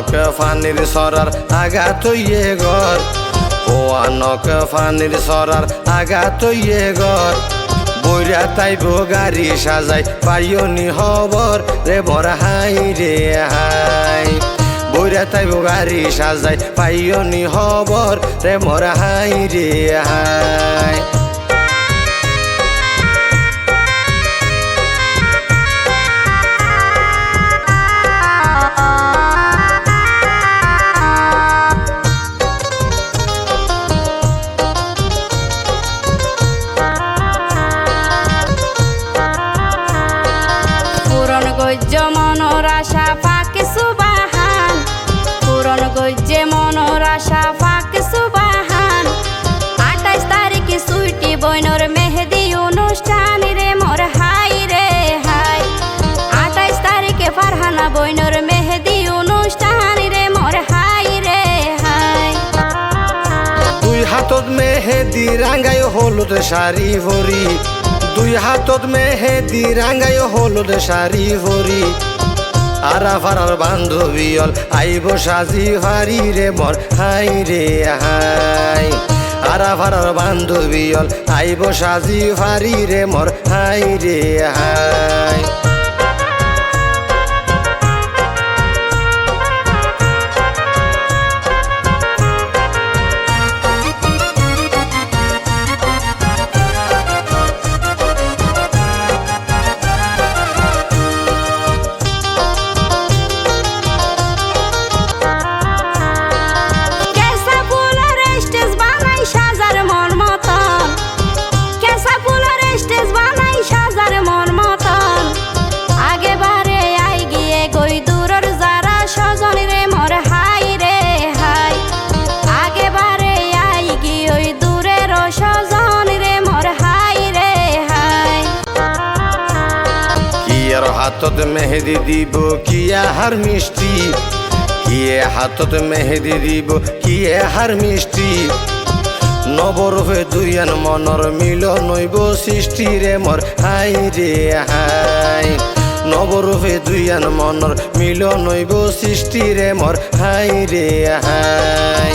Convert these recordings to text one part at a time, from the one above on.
আনক ফানির সরার আগা তৈয়ে ঘর। ও আনক ফানির সরার আগা তৈয়ে ঘর। বইরা তাইব গাড়ি সাজাই পাইনি হবর রে বর হাই রে হাই। বইরা তাইব গাড়ি সাজাই পাইনি হবর রে মর হাই রে হাই। মনোর আশা ফাঁকে সুবাহান। পূরণ গজ্যে মনোর আশা ফাঁকে সুবাহান। আঠাইশ তারিখে সুইটি বইনর মেহেদি অনুষ্ঠান রে মোর হাই রে হাই। আঠাইশ তারিখে ফারহানা বইনর মেহেদি অনুষ্ঠান রে মোর হাই রে হাই। দুই হাতত মেহেদি রাঙ্গাই হলুদ শাড়ি ভরি। দুই হাতত মেহেদি রাঙ্গাই হলুদ শাড়ি ভরি। আরা ফারার বান্ধবী অল। আইব সাজি হারি রে মর হাই রে, হাই। আরা ফারার বান্ধবী অল। আইব সাজি হারি রে মর হাই রে, হাই। হাতত মেহেদি দিব কি হার মিষ্টি? কি হাতত মেহেদি দিব কি হার মিষ্টি? নবরূপে দুইয়ান মনর মিল নইব সৃষ্টি রে মর, হাই রে হাই। নবরূপে দুইয়ান মনর মিল নইব সৃষ্টি রে মর, হাই রে হাই।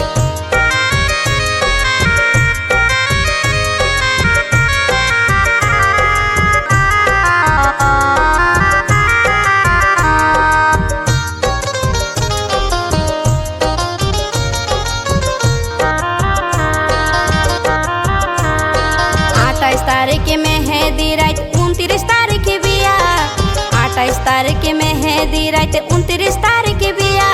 তারিখে মেহেদি রাইত, উনত্রিশ তারিখে বিয়া। আঠাইশ তারিখে মেহেদি রাইতে, উনত্রিশ তারিখে বিয়া।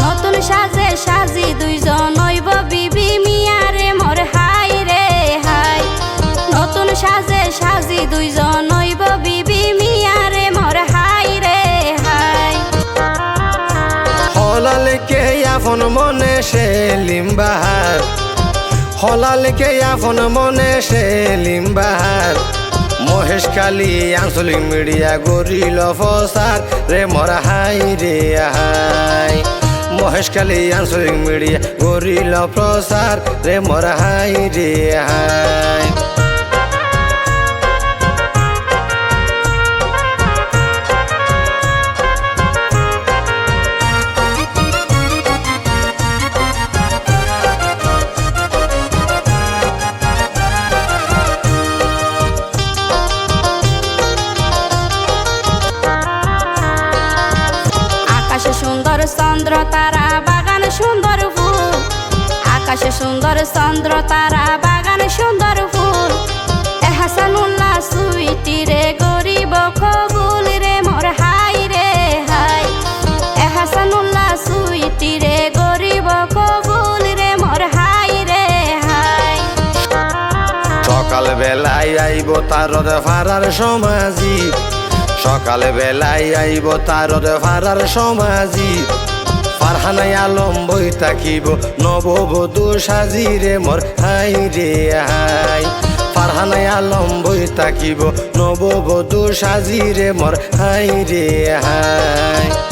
নতুন সাজে সাজি দুইজন নইব বিবি মিয়া রে, মোর হাই রে হাই। নতুন সাজে সাজি দুইজন নইব বিবি মিয়া রে, মোর হাই রে হাই। হলালেকে আপন মনে সে লিম্বাহার। হলালেকে আপন মনে সে লিম্বার। মহেশ কালী আঞ্চলিক মিডিয়া গরিল ফসার রে মরা হাই রে হাই মহেশ কালী আঞ্চলিক মিডিয়া গরিল প্রসার রে মরা হাই রে হাই চন্দ্র তারা বাগানে সুন্দর ফুল। আকাশে সুন্দর চন্দ্র তারা বাগানে সুন্দর ফুল। এ হাসানুল্লাহ সুইটি রে, গরিব কবুল রে, মোর হাই রে, হাই। এ হাসানুল্লাহ সুইটি রে, গরিব কবুল রে, মোর হাই রে, হাই। সকাল বেলায় আইব তারদ ফারার সমাজি। সকাল বেলায় আইব তারদ ফারার সমাজি। ফারহানাই আলম তাকিব নববধূ সাজি রে মোর হাই। রে হাই ফারহানাই তাকিব নববধূ সাজি মোর হাই রে হাই।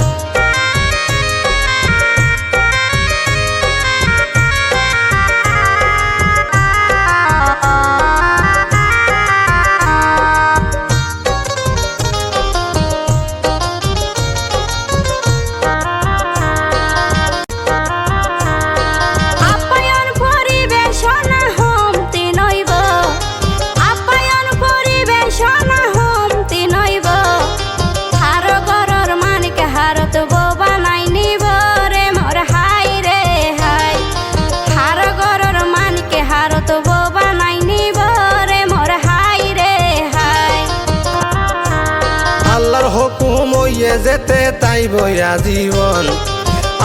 যেতে তাই বইয়া জীবন।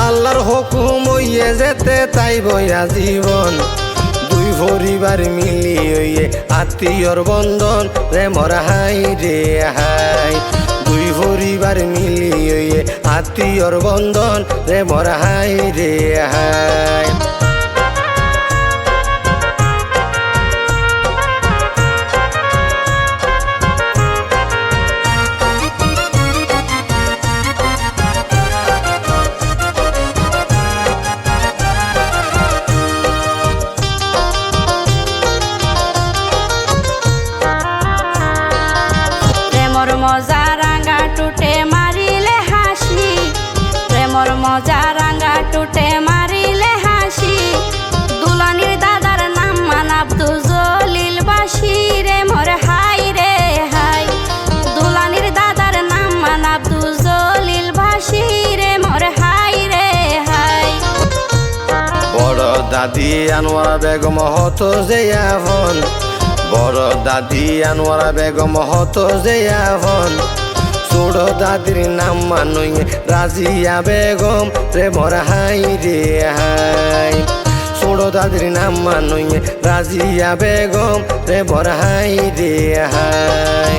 আল্লাহর হুকুম হইয়ে যেতে তাই বইয়া জীবন। দুই পরিবার মিলি হইয়ে আত্মীয়র বন্ধন, রে মরা হাই রে হাই। দুই পরিবার মিলি হইয়ে আত্মীয়র বন্ধন, রে মরা হাই রে হাই। দাদি আনোয়ারা বেগম হতো যে এখন বড় দাদি আনোয়ারা বেগম হতো যে এখন ছোট দাদির নাম মানুই রাজিয়া বেগম, প্রেমর হাই রে হাই। ছোট দাদির নাম মানুই রাজিয়া বেগম, প্রেমর হাই রে হাই।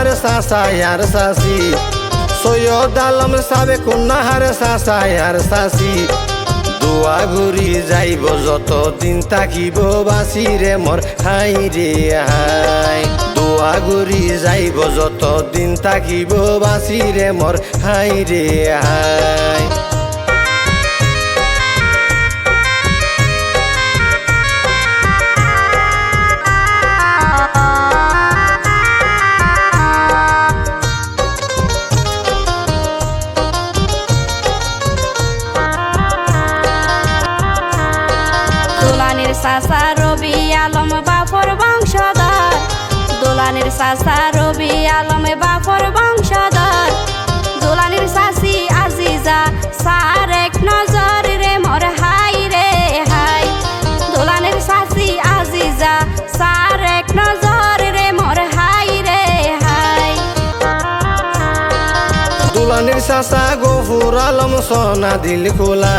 কুন্নাহার সাসায়ার সাসি। সৈয়দ আলম সাবে কুন্নাহার সাসায়ার সাসি দোয়া ঘুরি যাইব যত দিন থাকিব বাসি রে মোর, হাই রে হাই। দোয়া ঘুরি যাইব যত দিন থাকিব বাসি রে মোর, হাই রে হাই। সাসা রবি আলম বাফর বংশধর। দোলানির সাসি আজিজা সার এক নজর রে, মোর হাই রে, হাই। দোলানির সাসি আজিজা সার এক নজর রে, মোর হাই রে, হাই। দুলানির চাচা গফুর আলম সোনা দিল খোলা।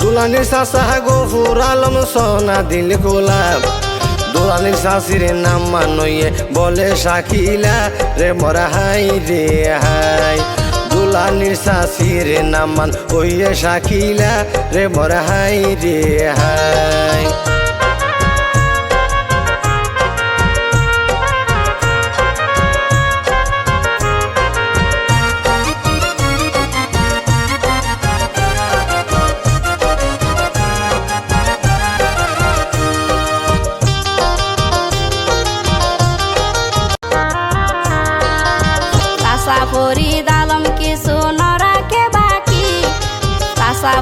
দুলানির চাচা গফুর আলম সোনা দিল খোলা। দুলানির শাশির নাম মানইয়ে বলে শাকিলা রে মরা হাই রে হাই। দুলানির শাশির নাম মান ওইয়ে শাকিলা রে মরা হাই রে হাই।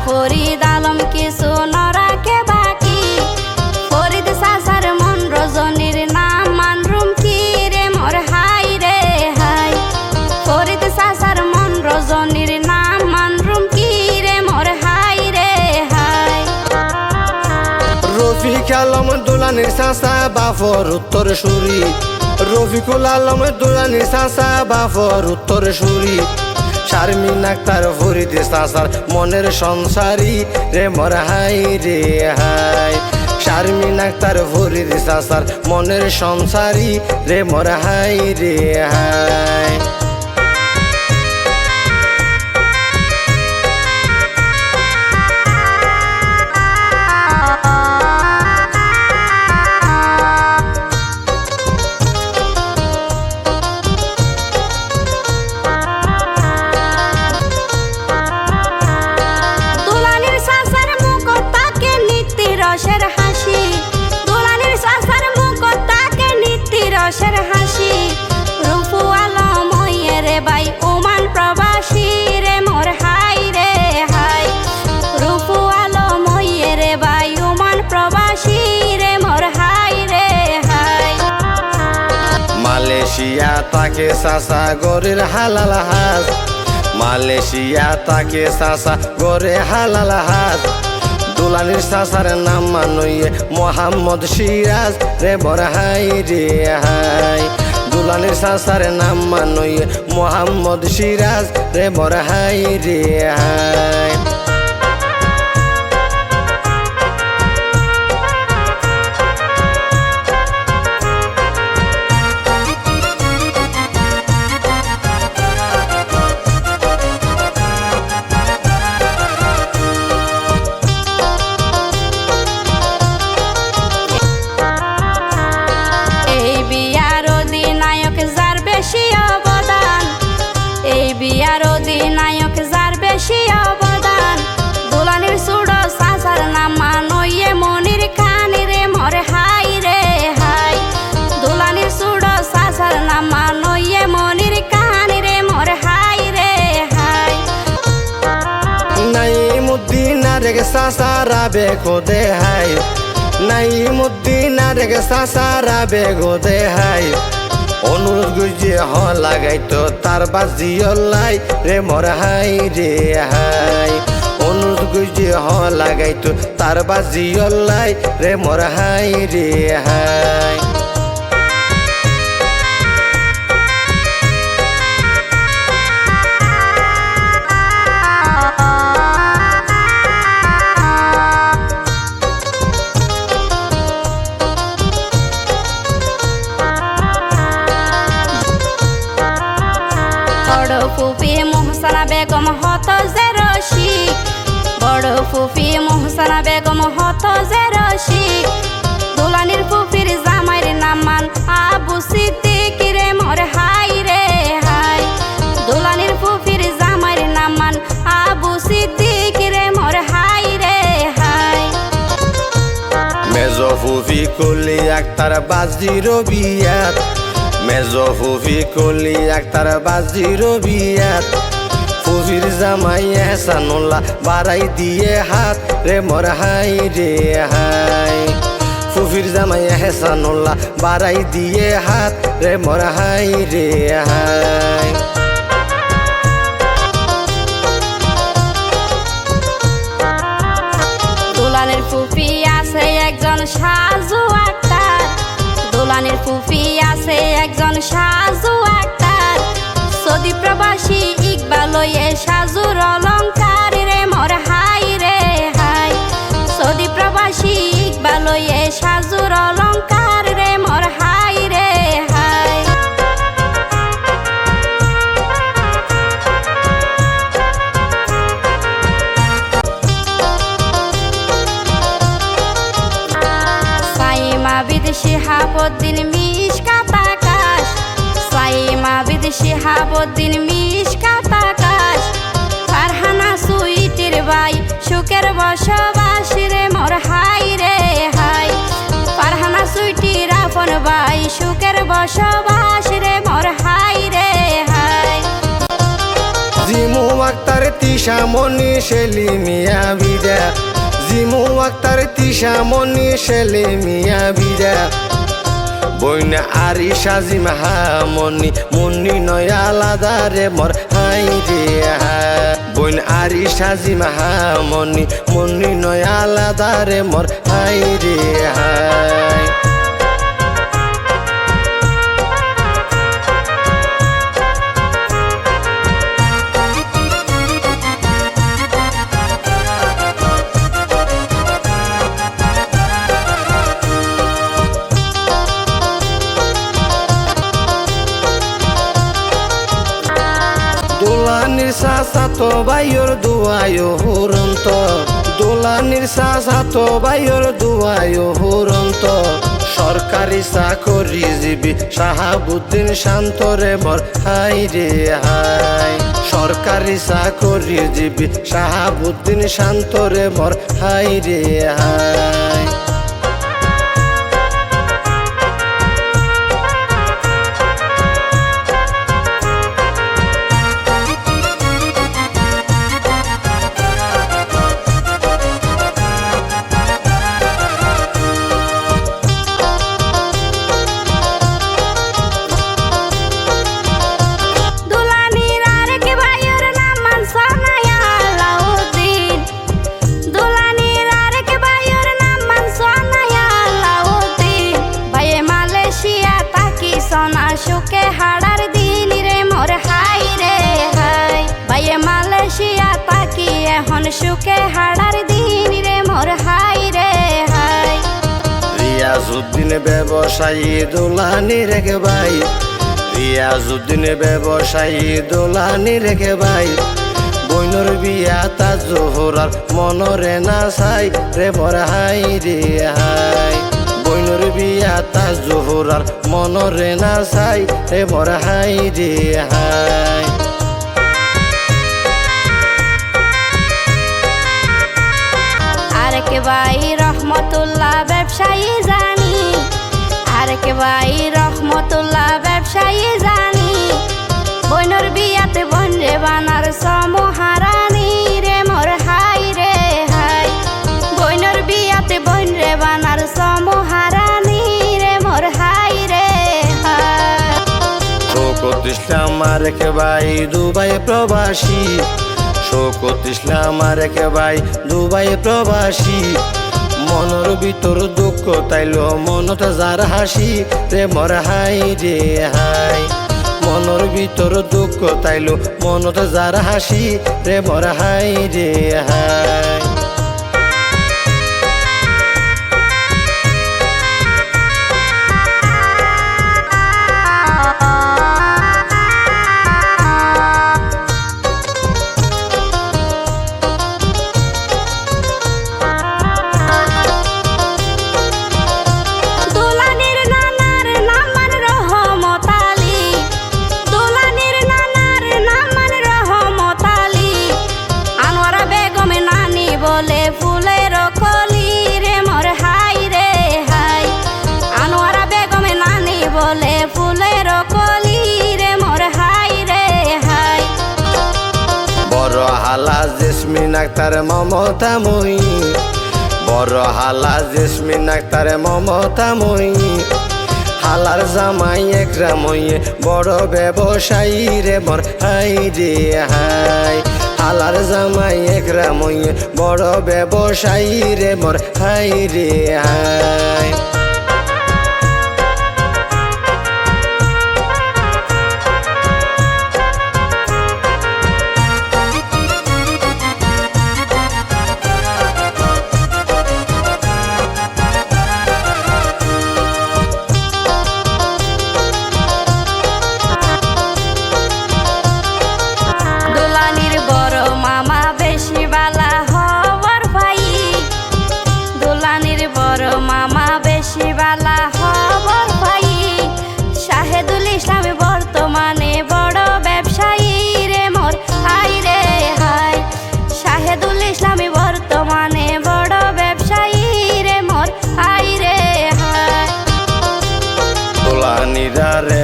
ফরিদ আলম কিছু নরাকে বাকি। ফরিদ চাষার মন রজনীর নাম, মানরুম কি রে মোর হাই রে হাই? ফরিদ চাষার মন রজনীর নাম, মানরুম কি রে মোর হাই রে হাই? রফিক আলম, দুলানির চাচা বাফর উত্তর সুরি। রফিকুল আলম, দুলানির চাচা বাফর উত্তর সুরি। শারমিন আক্তার ভরিতে সাসার মনের সংসারী রে মর হাই রে হাই। শারমিন আক্তার ভরিতে সাসার মনের সংসারী রে মর হাই রে হাই। তাকে সাসা গরের হালাল হাস। মালয়েশিয়া তাকে সাসা গরে হালাল হাস। দুলানির সাসার নাম মানইয়ে মোহাম্মদ সিরাজ। রে বরহাই রে হাই। দুলানির সাসার নাম মানইয়ে মোহাম্মদ সিরাজ। রে বরহাই রে হাই। বেগো দে হাই নাইমুদ্দিন আরেক সাসারা বেগো দেহাই। অনুরোধ গুজে হ লাগাইতো তার বাজি লাই রে মর হাই রে হাই। অনুরোধ গুজে হ লাগাইতো তার বাজি লাই রে মর হাই রে হাই। আক্তার বাজির বিয়াত মেজো ফুফি কলি আক্তার বাজির বিয়াত ফুফির জামাই এহসানুল্লাহ বাড়াই দিয়ে হাত রে মোর হাই রে হাই। ফুফির জামাই এহসানুল্লাহ বাড়াই দিয়ে হাত রে মোর হাই রে হাই। ফুফি আছে একজন সাজু আক্তার। সৌদি প্রবাসী ইকবালয়ে সাজু অলঙ্কার হাবদ্দিন মিশ কাতাকাশ ফারহানা সুইটির বাই সুখের বসবাস রে, মোর হাই রে, হাই। ফারহানা সুইটির আপন বাই সুখের বসবাস রে, মোর হাই রে, হাই। জিমু আক্তার তিশা মনি শেলি মিয়া বিদা জিমু আক্তার তিশা মনি শেলি মিয়া বিদা বইনা আরি সাজি মাহামনি মনি মুন্নি নয় আলাদা রে মর হাই রে বইন আরি সাজি মনি মুন্নি নয় আলাদা রে মর হাই রে হাই সাসাতো বাইর দুয়ায় হুরন্ত। দোলানির সাসাতো বাইর দুয়ায় হুরন্ত। সরকারি চাকরি জীবী শাহাবুদ্দিন শান্তরে মর হাই রে, হাই। সরকারি চাকরি জীবী শাহাবুদ্দিন শান্তরে মর হাই রে, হাই। রিয়াজউদ্দিন ব্যবসায়ী দোলানি রেখে ভাই। বইনর বিয়া তা জোহরার মনরে না চাই রে মর হাই রে হাই। বইনর বিয়া তা জোহরার মনরে না চাই রে মর হাই রে হাই। আরেক ভাই রহমতুল্লাহ ব্যবসায়ী জানি আরেক ভাই রহমতুল্লাহ ব্যবসায়ী জানি। বইনর বিয়াতে বন রে বানার সমহারানি রে, মোর হাই রে হাই। বইনর বিয়াতে বন রে বানার সমহারানি রে, মোর হাই রে হাই। শোকত ইসলাম আরেক ভাই দুবাই প্রবাসী। শোকত ইসলাম আরেক ভাই দুবাই প্রবাসী। মনের ভিতর দুঃখ, তাইলো মনত যার হাসি মর হাই রে হাই। মনর ভিতর দুঃখ, তাইলো মনত যার হাসি মর হাই রে হাই। আক্তার মমতাময়ী বড় হালা জেসমিন আক্তার মমতাময়ী হালার জামাই একরাময়ে বড় ব্যবসায়ী রে মর, হাই রে হাই। হালার জামাই একরাময়ে বড় ব্যবসায়ী রে মর, হাই রে হাই।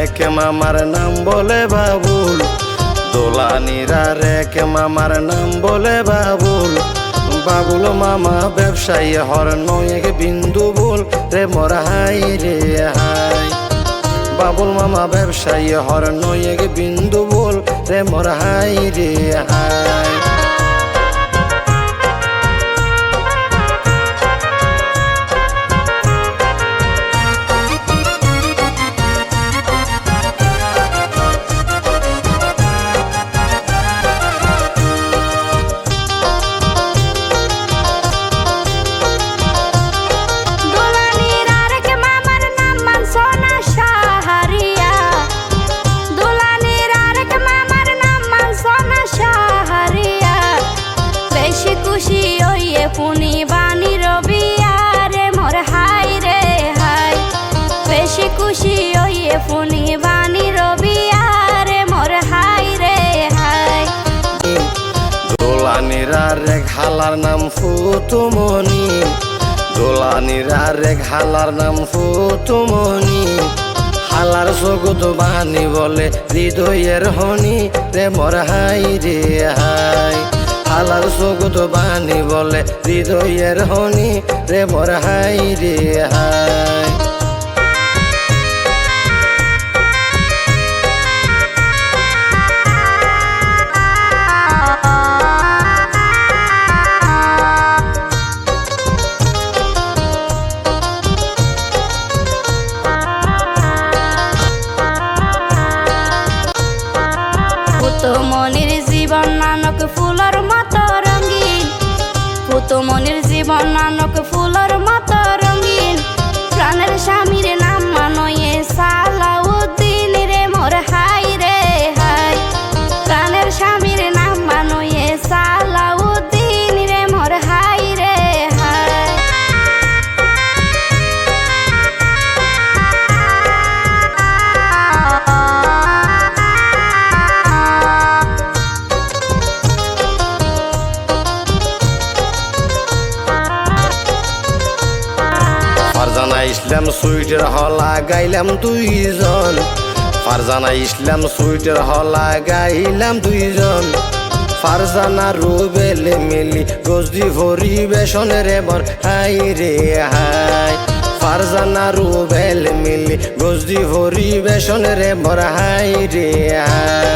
রেখে মামার নাম বলে বাবুল। দোলানিরা রেখে মামার নাম বলে বাবুল। বাবুল মামা ব্যবসায়ী হর নয়েক বিন্দু বল। রে মোর হাই রে হাই। বাবুল মামা ব্যবসায়ী হর নয়েক বিন্দু বল। রে মোর হাই রে হাই। ফুতুমনি দোলানির রেখ হালার নাম ফুতুমনি হালার সগুত বাহানি বলে হৃদয়ের হনি। রে মর হাই রে হাই। হালার সগুত বাহানি বলে হৃদয়ের হনি। রে মর হাই রে হাই। গাইলাম দুইজন। ফারজানা ইসলাম সুইটের হলা গাইলাম দুইজন। ফারজানা রুবেলে মিলি রোজি ভরি বেসনের এবার হাই রে হাই। ফারজানা রুবেল মিলি রোজি ভরি বেসনের এবার হাই রে হাই।